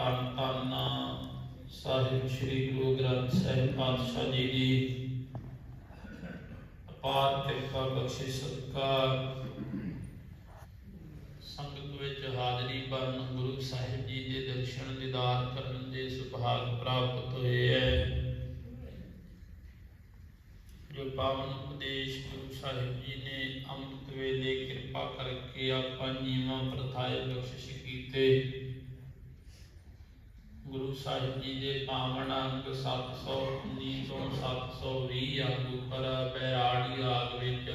ਧੰਨ ਧੰਨ ਸਾਹਿਬ ਸ੍ਰੀ ਗੁਰੂ ਗ੍ਰੰਥ ਸਾਹਿਬ ਪਾਤਸ਼ਾਹ ਜੀ ਦੀ ਅਪਾਰ ਕਿਰਪਾ ਬਖਸ਼ਿਸ਼ ਸਤਿਕਾਰ। ਸੰਗਤ ਵਿੱਚ ਹਾਜ਼ਰੀ ਭਰਨ ਗੁਰੂ ਸਾਹਿਬ ਜੀ ਦੇ ਦਰਸ਼ਨ ਦੀਦਾਰ ਕਰਨ ਦੇ ਸੁਭਾਗ ਪ੍ਰਾਪਤ ਹੋਏ ਹੈ। ਜੋ ਪਾਵਨ ਉਪਦੇਸ਼ ਗੁਰੂ ਸਾਹਿਬ ਜੀ ਨੇ ਅੰਮ੍ਰਿਤ ਵੇਲੇ ਕਿਰਪਾ ਕਰਕੇ ਆਪਾਂ ਜੀਵਾਂ ਪ੍ਰਥਾਏ ਬਖਸ਼ਿਸ਼ ਕੀਤੇ। ਗੁਰੂ ਸਾਹਿਬ ਜੀ ਦੇ ਪਾਵਨ ਅੰਗ 719 ਤੋਂ 720 ਅੰਗ ਉੱਪਰ ਬੈਰਾੜੀ ਰਾਗ ਵਿੱਚ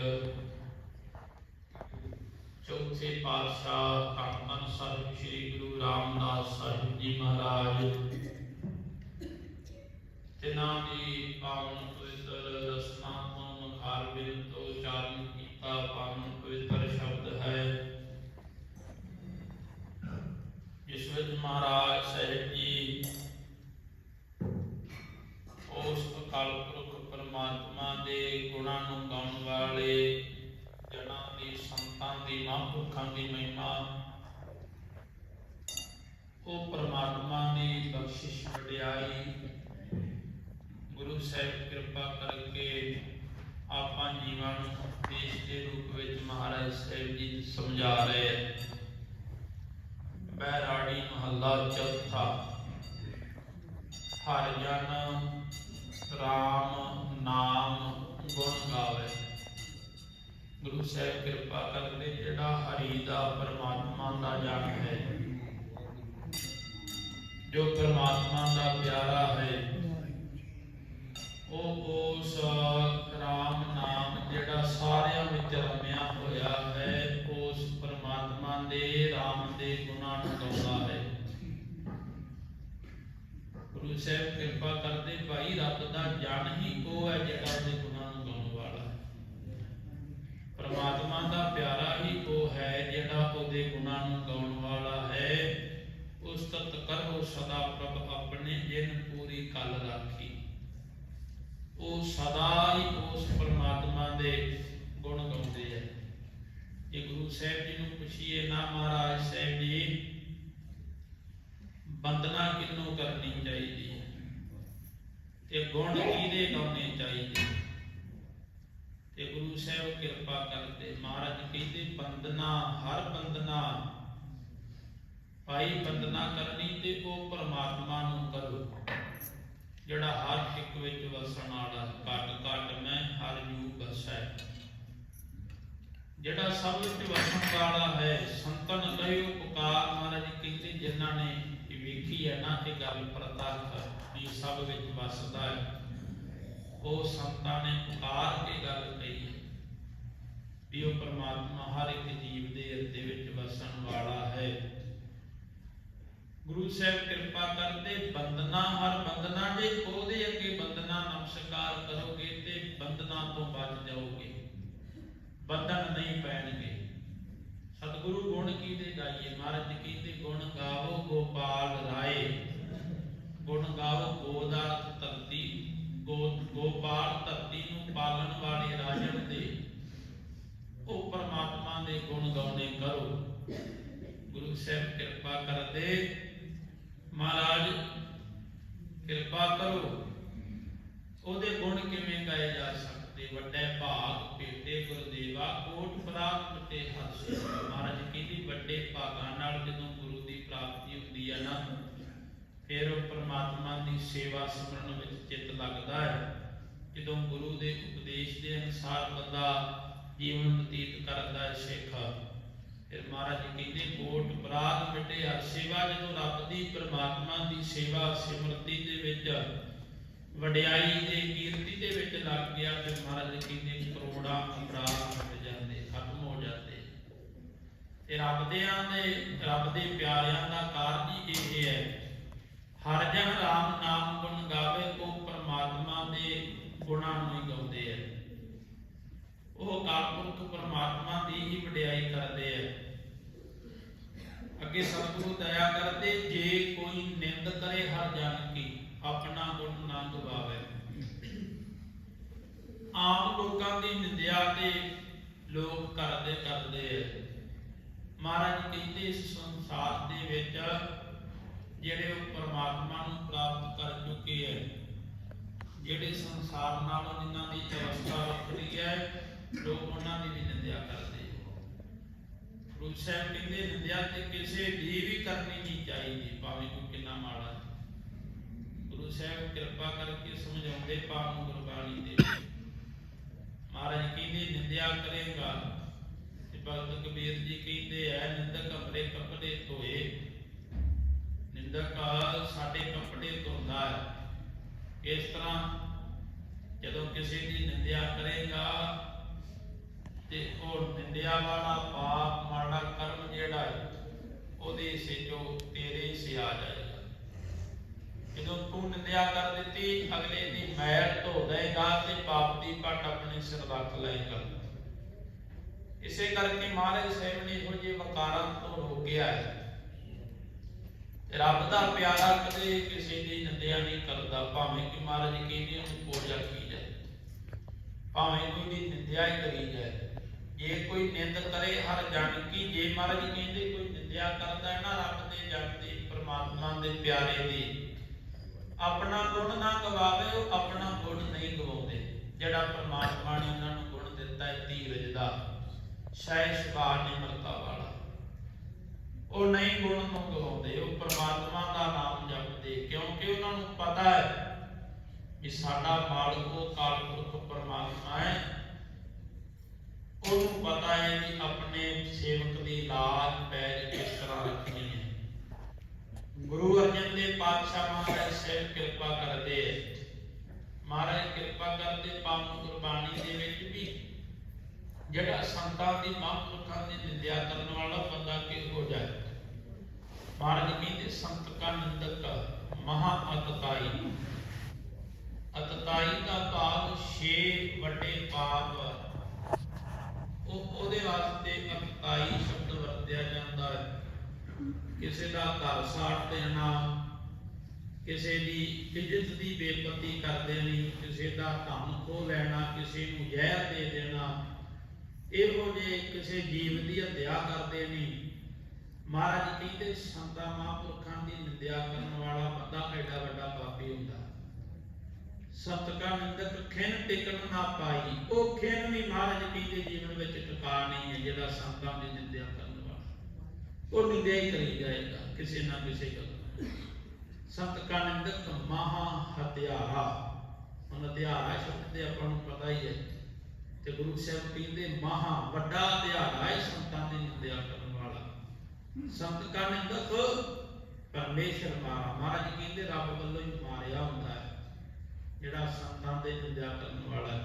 ਚੌਥੇ ਪਾਤਸ਼ਾਹ ਧੰਨ ਸਾਹਿਬ, ਸ੍ਰੀ ਗੁਰੂ ਰਾਮਦਾਸ ਸਾਹਿਬ ਜੀ ਮਹਾਰਾਜ ਤਿਨਾਂ ਦੀ ਪਾਵਨ ਪਵਿੱਤਰ ਰਸਨਾ ਤੋਂ ਮਖਾਰ ਬਿਨ ਤੋਂ ਉਚਾਰਨ ਕੀਤਾ ਪਾਵਨ ਪਵਿੱਤਰ ਸ਼ਬਦ ਹੈ ਜਿਸ ਵਿੱਚ ਮਹਾਰਾਜ ਸਾਹਿਬ ਜੀ ਉਸ ਅਕਾਲ ਪੁਰਖ ਪਰਮਾਤਮਾ ਦੇ ਗੁਣਾਂ ਨੂੰ ਗਾਉਣ ਵਾਲੇ ਜਨਾਂ ਦੀ ਸੰਤਾਂ ਦੀ ਮਹਾਂਪੁਰਖਾਂ ਦੀ ਮਹਿਮਾ ਉਹ ਪਰਮਾਤਮਾ ਦੀ ਬਖਸ਼ਿਸ਼ ਵਡਿਆਈ ਗੁਰੂ ਸਾਹਿਬ ਕਿਰਪਾ ਕਰਕੇ ਆਪਾਂ ਜੀਵਾਂ ਨੂੰ ਉਪਦੇਸ਼ ਦੇ ਰੂਪ ਵਿੱਚ ਮਹਾਰਾਜ ਸਾਹਿਬ ਜੀ ਸਮਝਾ ਰਹੇ ਹੈ ਬੈਰਾੜੀ ਮਹੱਲਾ ਚੌਥਾ ਹਰ ਜਨ ਰਾਮ ਨਾਮ ਗੁਣ ਗਾਵੇ। ਗੁਰੂ ਸਾਹਿਬ ਕਿਰਪਾ ਕਰਦੇ ਜਿਹੜਾ ਹਰੀ ਦਾ ਪਰਮਾਤਮਾ ਦਾ ਜਨ ਹੈ, ਜੋ ਪਰਮਾਤਮਾ ਦਾ ਪਿਆਰਾ ਹੈ, ਉਹ ਉਸ ਰਾਮ ਨਾਮ ਜਿਹੜਾ ਸਾਰਿਆਂ ਵਿੱਚ ਰਮਿਆ ਹੋਇਆ ਹੈ, ਉਸ ਪਰਮਾਤਮਾ ਦੇ, ਰਾਮ ਦੇ ਗੁਣ ਨੂੰ ਗਾਉਂਦਾ ਹੈ ਗੁਰੂ ਸਾਹਿਬ ਕਿਰਪਾ ਕਰਦੇ ਭਾਈ ਰੱਬ ਦਾ ਜਨ ਹੀ ਉਹ ਹੈ ਜਿਹੜਾ ਉਹਦੇ ਗੁਣਾਂ ਨੂੰ ਗਾਉਣ ਵਾਲਾ ਹੈ। ਪਰਮਾਤਮਾ ਦਾ ਪਿਆਰਾ ਹੀ ਉਹ ਹੈ ਜਿਹੜਾ ਉਹਦੇ ਗੁਣਾਂ ਨੂੰ ਗਾਉਣ ਵਾਲਾ ਹੈ। ਉਸ ਤਤ ਕਰੋ ਸਦਾ ਪ੍ਰਭ ਆਪਣੇ ਜਿਨ ਪੂਰੀ ਕਲ ਰਾਖੀ। ਉਹ ਸਦਾ ਹੀ ਉਸ ਪਰਮਾਤਮਾ ਦੇ ਗੁਣ ਗਾਉਂਦੇ ਹੈ ਇਹ ਗੁਰੂ ਸਾਹਿਬ ਜੀ ਨੂੰ ਪੁੱਛੀਏ ਨਾ ਮਹਾਰਾਜ ਸਾਹਿਬ ਜੀ ਬੰਦਨਾ ਕਿੰਨੂੰ ਕਰਨੀ ਚਾਹੀਦੀ ਹੈ? ਤੇ ਗੁਣ ਕਿਹਦੇ ਗਾਉਣੇ ਚਾਹੀਦੇ? ਤੇ ਗੁਰੂ ਸਾਹਿਬ ਕਿਰਪਾ ਕਰਦੇ, ਮਹਾਰਾਜ ਕਹਿੰਦੇ ਬੰਦਨਾ ਹਰ ਬੰਦਨਾ ਭਾਈ ਬੰਦਨਾ ਕਰਨੀ ਤੇ ਉਹ ਪਰਮਾਤਮਾ ਨੂੰ ਕਰੋ। ਜਿਹੜਾ ਹਰ ਇੱਕ ਵਿੱਚ ਵਸਣ ਵਾਲਾ, ਘਟ ਘਟ ਮੈਂ ਹਰ ਜੂ ਬਸੈ ਜਿਹੜਾ ਸਭ ਵਿੱਚ ਵਸਣ ਵਾਲਾ ਹੈ, ਸੰਤਨ ਕਹਿਓ ਪੁਕਾਰ ਮਹਾਰਾਜ ਕਹਿੰਦੇ, ਜਿਨ੍ਹਾਂ ਨੇ ਇਹ ਹੈ ਨਾ ਇਹ ਗੱਲ ਪ੍ਰਤੱਖ ਵੀ ਸਭ ਵਿੱਚ ਵਸਦਾ ਹੈ। ਉਹ ਸੰਤਾਂ ਨੇ ਪੁਕਾਰ ਕੇ ਗੱਲ ਕਹੀ ਵੀ ਉਹ ਪਰਮਾਤਮਾ ਹਰ ਇੱਕ ਜੀਵ ਦੇ ਹਿਰਦੇ ਵਿੱਚ ਵਸਣ ਵਾਲਾ ਹੈ। ਗੁਰੂ ਸਾਹਿਬ ਕਿਰਪਾ ਕਰਦੇ ਬੰਦਨਾ ਹਰ ਬੰਦਨਾ ਜੇ ਉਹਦੇ ਅੱਗੇ ਬੰਦਨਾ ਨਮਸਕਾਰ ਕਰੋਗੇ ਤੇ ਬੰਦਨਾ ਤੋਂ ਬਚ ਜਾਓਗੇ। ਬੰਧਨ ਨਹੀਂ ਪੈਣਗੇ। ਸਤਿਗੁਰੂ ਗੁਣ ਕੀਦੇ ਗਾਈਏ, ਮਹਾਰਾਜ ਜੀ ਕਹਿੰਦੇ ਗੁਣ ਗਾਵੋ ਗੋਪਾਲ ਰਾਏ। ਗੁਣ ਗਾਵੋ ਗੋਦਾਰਥ ਧਰਤੀ ਗੋਪਾਲ ਧਰਤੀ ਨੂੰ ਪਾਲਣ ਵਾਲੇ ਰਾਜਨ ਦੇ। ਉਹ ਪਰਮਾਤਮਾ ਦੇ ਗੁਣ ਗਾਉਣੇ ਕਰੋ। ਗੁਰੂ ਸਾਹਿਬ ਕਿਰਪਾ ਕਰਦੇ। ਮਹਾਰਾਜ, ਕਿਰਪਾ ਕਰੋ। ਉਹਦੇ ਗੁਣ ਕਿਵੇਂ ਗਾਏ ਜਾ ਸਕਦੇ? ਵੱਡੇ ਭਾਗ ਭੇਟੇ ਗੁਰਦੇਵਾ, ਕੋਟ ਪ੍ਰਾਪਤ ਤੇ ਹਰਸ਼ ਮਹਾਰਾਜ ਕਹਿੰਦੀ, ਵੱਡੇ ਭਾਗਾਂ ਨਾਲ ਜਦੋਂ ਗੁਰੂ ਦੀ ਪ੍ਰਾਪਤੀ ਹੁੰਦੀ ਹੈ ਨਾ, ਫਿਰ ਪਰਮਾਤਮਾ ਦੀ ਸੇਵਾ ਸਿਮਰਨ ਵਿੱਚ ਚਿੱਤ ਲੱਗਦਾ ਹੈ। ਜਦੋਂ ਗੁਰੂ ਦੇ ਉਪਦੇਸ਼ ਦੇ ਅਨੁਸਾਰ ਬੰਦਾ ਜੀਵਨ ਬਤੀਤ ਕਰਦਾ ਹੈ ਸਿੱਖ, ਫਿਰ ਮਹਾਰਾਜ ਕਹਿੰਦੇ ਕੋਟ ਅਪਰਾਧ ਮਿਟੇ ਹਰ ਸੇਵਾ ਜਦੋਂ ਰੱਬ ਦੀ, ਪਰਮਾਤਮਾ ਦੀ ਸੇਵਾ ਸਿਮਰਤੀ ਦੇ ਵਿੱਚ, ਵਡਿਆਈ ਦੇ ਕੀਰਤੀ ਦੇ ਵਿੱਚ ਲੱਗ ਗਿਆ। ਫਿਰ ਮਹਾਰਾਜ ਕਹਿੰਦੇ, ਕਰੋੜਾਂ ਅਪਰਾਧ ਮਿਟ ਜਾਂਦੇ ਖਤਮ ਹੋ ਜਾਂਦੇ ਤੇ ਰੱਬ ਦੇ ਦੇ ਰੱਬ ਦੇ ਪਿਆਰਿਆਂ ਦਾ ਕਾਰਨ ਹੀ ਇਹ ਹੈ। ਹਰ ਜਨ ਰਾਮ ਨਾਮ ਗੁਣ ਗਾਵੇ, ਉਹ ਪਰਮਾਤਮਾ ਦੇ ਗੁਣਾਂ ਨੂੰ ਹੀ ਗਾਉਂਦੇ ਆ। ਉਹ ਕਾਲਪੁਰਖ ਪਰਮਾਤਮਾ ਦੀ ਹੀ ਵਡਿਆਈ ਕਰਦੇ ਆ। ਅੱਗੇ ਸਤਿਗੁਰੂ ਦਇਆ ਕਰਦੇ, ਜੇ ਕੋਈ ਨਿੰਦ ਕਰੇ ਹਰ ਜਨ ਕੀ, ਆਪਣਾ ਗੁਣ ਨਾ ਗਵਾਵੇ। ਆਮ ਲੋਕਾਂ ਦੀ ਨਿੰਦਿਆ ਤੇ ਲੋਕ ਕਰਦੇ ਕਰਦੇ ਆ। ਮਹਾਰਾਜ ਕਹਿੰਦੇ ਇਸ ਸੰਸਾਰ ਦੇ ਵਿੱਚ ਜਿਹੜੇ ਉਹ ਪਰਮਾਤਮਾ ਨੂੰ ਪ੍ਰਾਪਤ ਕਰ ਚੁੱਕੇ ਹੈ, ਜਿਹੜੇ ਸੰਸਾਰ ਨਾਲ ਜਿਨ੍ਹਾਂ ਦੀ ਅਵਸਥਾ ਵੱਖਰੀ ਹੈ, ਲੋਕ ਉਹਨਾਂ ਦੀ ਵੀ ਨਿੰਦਿਆ ਕਰਦੇ ਗੁਰੂ ਸਾਹਿਬ ਕਹਿੰਦੇ, ਨਿੰਦਿਆ ਤੇ ਕਿਸੇ ਦੀ ਵੀ ਕਰਨੀ ਨਹੀਂ ਚਾਹੀਦੀ, ਭਾਵੇਂ ਕੋਈ ਕਿੰਨਾ ਮਾੜਾ ਗੁਰੂ ਸਾਹਿਬ ਕਿਰਪਾ ਕਰਕੇ ਸਮਝਾਉਂਦੇ ਪਾਪ ਨੂੰ ਗੁਰਬਾਣੀ ਦੇ ਮਹਾਰਾਜ ਕਹਿੰਦੇ, ਨਿੰਦਿਆ ਕਰੇਗਾ ਭਗਤ ਕਬੀਰ ਜੀ ਕਹਿੰਦੇ ਐ ਨਿੰਦਕ ਆਪਣੇ ਕੱਪੜੇ ਧੋਏ। ਨਿੰਦਕ ਸਾਡੇ ਕੱਪੜੇ ਧੋਂਦਾ ਹੈ। ਇਸ ਤਰ੍ਹਾਂ ਜਦੋਂ ਕਿਸੇ ਦੀ ਨਿੰਦਿਆ ਕਰੇਗਾ, ਤੇ ਉਹ ਨਿੰਦਿਆ ਵਾਲਾ ਪਾਪ ਮਾੜਾ ਕਰਮ ਜਿਹੜਾ ਹੈ, ਉਹਦੇ ਹਿੱਸੇ ਚੋਂ ਤੇਰੇ ਹਿੱਸੇ ਆ ਜਾਏਗਾ। ਜਦੋਂ ਤੂੰ ਨਿੰਦਿਆ ਕਰ ਦਿੱਤੀ, ਅਗਲੇ ਦੀ ਮੈਲ ਧੋ ਦੇਗਾ ਤੇ ਪਾਪ ਦੀ ਪੱਟ ਆਪਣੇ ਸਿਰ ਰੱਖ ਲਏਗਾ। ਇਸੇ ਕਰਕੇ ਮਹਾਰਾਜ ਸਾਹਿਬ ਨੇ ਇਹੋ ਜਿਹੇ ਵਕਾਰਾਂ ਤੋਂ ਰੋਕਿਆ ਹੈ। ਰੱਬ ਦਾ ਪਿਆਰਾ ਕਦੇ ਕਿਸੇ ਦੀ ਨਿੰਦਿਆ ਨਹੀਂ ਕਰਦਾ। ਭਾਵੇਂ ਕਿ ਮਹਾਰਾਜ ਕਹਿੰਦੇ ਉਹਨੂੰ ਪੂਜਾ ਕੀ ਜਾਏ, ਭਾਵੇਂ ਕੋਈ ਦੀ ਨਿੰਦਿਆ ਹੀ ਕਰੀ ਜਾਏ। ਜੇ ਕੋਈ ਨਿੰਦ ਕਰੇ ਹਰ ਜਨ ਕੀ, ਜੇ ਮਹਾਰਾਜ ਕਹਿੰਦੇ ਕੋਈ ਨਿੰਦਿਆ ਕਰਦਾ ਹੈ ਨਾ ਰੱਬ ਦੇ ਜਨ ਦੀ, ਪ੍ਰਮਾਤਮਾ ਦੇ ਪਿਆਰੇ ਦੀ, ਆਪਣਾ ਗੁਣ ਨਾ ਗਵਾਵੇ, ਉਹ ਆਪਣਾ ਗੁਣ ਨਹੀਂ ਗਵਾਉਂਦੇ। ਜਿਹੜਾ ਪ੍ਰਮਾਤਮਾ ਨੇ ਉਹਨਾਂ ਨੂੰ ਗੁਣ ਦਿੱਤਾ ਹੈ ਧੀਰਜ ਦਾ। ਸ਼ਾਇਦ ਸੁਭਾਅ ਨਿਮਰਤਾ ਵਾਲਾ। ਉਹ ਨਹੀਂ ਗੁਣ ਨੂੰ ਗਵਾਉਂਦੇ ਉਹ ਪ੍ਰਮਾਤਮਾ ਦਾ ਨਾਮ ਜਪਦੇ, ਕਿਉਂਕਿ ਉਹਨਾਂ ਨੂੰ ਪਤਾ ਹੈ ਕਿ ਸਾਡਾ ਮਾਲਕ ਉਹ ਕਾਲਪੁਰਖ ਪਰਮਾਤਮਾ ਹੈ। ਉਹਨੂੰ ਪਤਾ ਹੈ ਕਿ ਆਪਣੇ ਸੇਵਕ ਦੀ ਲਾਜ ਪੈਜ ਕਿਸ ਤਰ੍ਹਾਂ ਰੱਖਣੀ ਹੈ। ਗੁਰੂ ਅਰਜਨ ਦੇਵ ਪਾਤਸ਼ਾਹ ਮਹਾਰਾਜ ਸਾਹਿਬ ਕਿਰਪਾ ਕਰਦੇ ਮਹਾਰਾਜ ਕਿਰਪਾ ਕਰਦੇ, ਪਾਵਨ ਗੁਰਬਾਣੀ ਦੇ ਵਿੱਚ ਵੀ ਜਿਹੜਾ ਸੰਤਾਂ ਦੀ ਮਹਾਂਪੁਰਖਾਂ ਦੀ ਨਿੰਦਿਆ ਕਰਨ ਵਾਲਾ ਬੰਦਾ ਕਿਹੋ ਜਾਏ? ਮਹਾਰਾਜ ਕਹਿੰਦੇ, ਸੰਤ ਕਾ ਨਿੰਦਕ, ਮਹਾ ਅਤਤਾਈ। ਅਤਤਾਈ ਦਾ ਭਾਵ ਛੇ ਵੱਡੇ ਪਾਪ ਉਹ ਉਹਦੇ ਵਾਸਤੇ ਅਤਤਾਈ ਸ਼ਬਦ ਵਰਤਿਆ ਜਾਂਦਾ ਹੈ। ਕਿਸੇ ਦਾ ਘਰ ਸਾੜ ਦੇਣਾ, ਕਿਸੇ ਦੀ ਇੱਜ਼ਤ ਦੀ ਬੇਪਤੀ ਕਰ ਦੇਣੀ ਕਿਸੇ ਦਾ ਧਨ ਖੋ ਲੈਣਾ, ਕਿਸੇ ਨੂੰ ਜ਼ਹਿਰ ਦੇ ਦੇਣਾ ਇਹੋ ਜੇ ਕਿਸੇ ਜੀਵ ਦੀ ਹੱਤਿਆ ਕਰ ਦੇਣੀ ਮਹਾਰਾਜ ਕਹਿੰਦੇ, ਸੰਤਾਂ ਮਹਾਂਪੁਰਖਾਂ ਦੀ ਨਿੰਦਿਆ ਕਰਨ ਵਾਲਾ ਬੰਦਾ ਐਡਾ ਵੱਡਾ ਪਾਪੀ ਹੁੰਦਾ। ਸਤ ਕਾ ਨਿੰਦਕ ਖਿਨ ਟਿਕਣ ਨਾ ਪਾਈ। ਉਹ ਖਿਨ ਵੀ ਮਹਾਰਾਜ ਕਹਿੰਦੇ ਜੀਵਨ ਵਿੱਚ ਟਿਕਾ ਨਹੀਂ ਹੈ, ਜਿਹੜਾ ਸੰਤਾਂ ਦੀ ਨਿੰਦਿਆ ਕਰਨ ਵਾਲਾ। ਉਹ ਨਿੰਦਿਆ ਹੀ ਕਰੀ ਜਾਏਗਾ, ਕਿਸੇ ਨਾ ਕਿਸੇ ਗੱਲ ਸੰਤ ਕਾ ਨਿੰਦਕ ਮਹਾ ਹਤਿਆਰਾ ਹੁਣ ਹਤਿਆਰਾ ਸ਼ਬਦ ਤੇ ਆਪਾਂ ਨੂੰ ਪਤਾ ਹੀ ਹੈ ਤੇ ਗੁਰੂ ਸਾਹਿਬ ਕਹਿੰਦੇ, ਮਹਾ ਵੱਡਾ ਹਤਿਆਰਾ ਹੈ ਸੰਤਾਂ ਦੀ ਨਿੰਦਿਆ ਕਰਨ ਵਾਲਾ। ਸੰਤ ਕਾ ਨਿੰਦਕ ਪਰਮੇਸ਼ਰ ਮਾਰਾ ਮਹਾਰਾਜ ਕਹਿੰਦੇ, ਰੱਬ ਵੱਲੋਂ ਹੀ ਮਾਰਿਆ ਹੁੰਦਾ ਹੈ, ਜਿਹੜਾ ਸੰਤਾਂ ਦੇ ਨਿੰਦਿਆ ਕਰਨ ਵਾਲਾ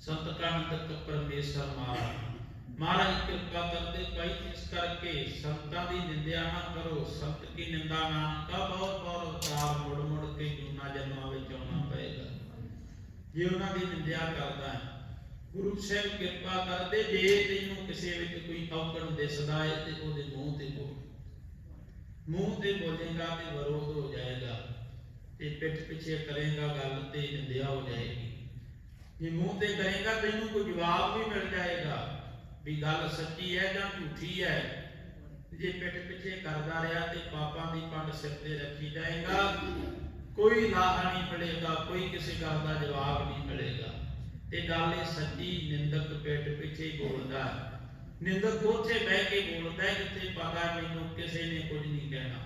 ਸੰਤ ਕਾ ਨਿੰਦਕ ਪਰਮੇਸ਼ਰ ਮਾਰਾ ਮਹਾਰਾਜ ਕਿਰਪਾ ਕਰਦੇ ਭਾਈ, ਇਸ ਕਰਕੇ ਸੰਤਾਂ ਦੀ ਨਿੰਦਿਆ ਨਾ ਕਰੋ। ਸੰਤ ਕੀ ਨਿੰਦਾ ਨਾ ਕਾ ਬਹੁਤ ਬਹੁਤ ਅਵਤਾਰ ਮੁੜ ਮੁੜ ਕੇ ਜੂਨਾ ਜਨਮਾਂ ਵਿੱਚ ਆਉਣਾ ਪਏਗਾ। ਜੇ ਉਹਨਾਂ ਦੀ ਨਿੰਦਿਆ ਕਰਦਾ ਹੈ ਗੁਰੂ ਸਾਹਿਬ ਕਿਰਪਾ ਕਰਦੇ, ਜੇ ਤੈਨੂੰ ਕਿਸੇ ਵਿੱਚ ਕੋਈ ਔਗਣ ਦਿਸਦਾ ਹੈ ਤੇ ਉਹਦੇ ਮੂੰਹ ਤੇ ਬੋਲ। ਮੂੰਹ ਤੇ ਬੋਲੇਗਾ ਤੇ ਵਿਰੋਧ ਹੋ ਜਾਏਗਾ ਤੇ ਪਿੱਠ ਪਿੱਛੇ ਕਰੇਗਾ ਗੱਲ ਤੇ ਨਿੰਦਿਆ ਹੋ ਜਾਏਗੀ। ਜੇ ਮੂੰਹ ਤੇ ਕਰੇਗਾ ਤੈਨੂੰ ਕੋਈ ਜਵਾਬ ਵੀ ਮਿਲ ਜਾਏਗਾ ਵੀ ਗੱਲ ਸੱਚੀ ਹੈ ਜਾਂ ਝੂਠੀ ਹੈ। ਜੇ ਪਿੱਠ ਪਿੱਛੇ ਕਰਦਾ ਰਿਹਾ ਤੇ ਪਾਪਾਂ ਦੀ ਪੰਡ ਸਿਰ ਤੇ ਰੱਖੀ ਜਾਏਗਾ। ਕੋਈ ਲਾਹਾ ਨਹੀਂ ਮਿਲੇਗਾ ਕੋਈ ਕਿਸੇ ਗੱਲ ਦਾ ਜਵਾਬ ਨਹੀਂ ਮਿਲੇਗਾ ਤੇ ਗੱਲ ਇਹ ਸੱਚੀ ਨਿੰਦਕ ਪਿੱਠ ਪਿੱਛੇ ਬੋਲਦਾ ਹੈ। ਨਿੰਦਕ ਉੱਥੇ ਬਹਿ ਕੇ ਬੋਲਦਾ ਹੈ ਜਿੱਥੇ ਪਤਾ ਮੈਨੂੰ ਕਿਸੇ ਨੇ ਕੁਝ ਨਹੀਂ ਕਹਿਣਾ।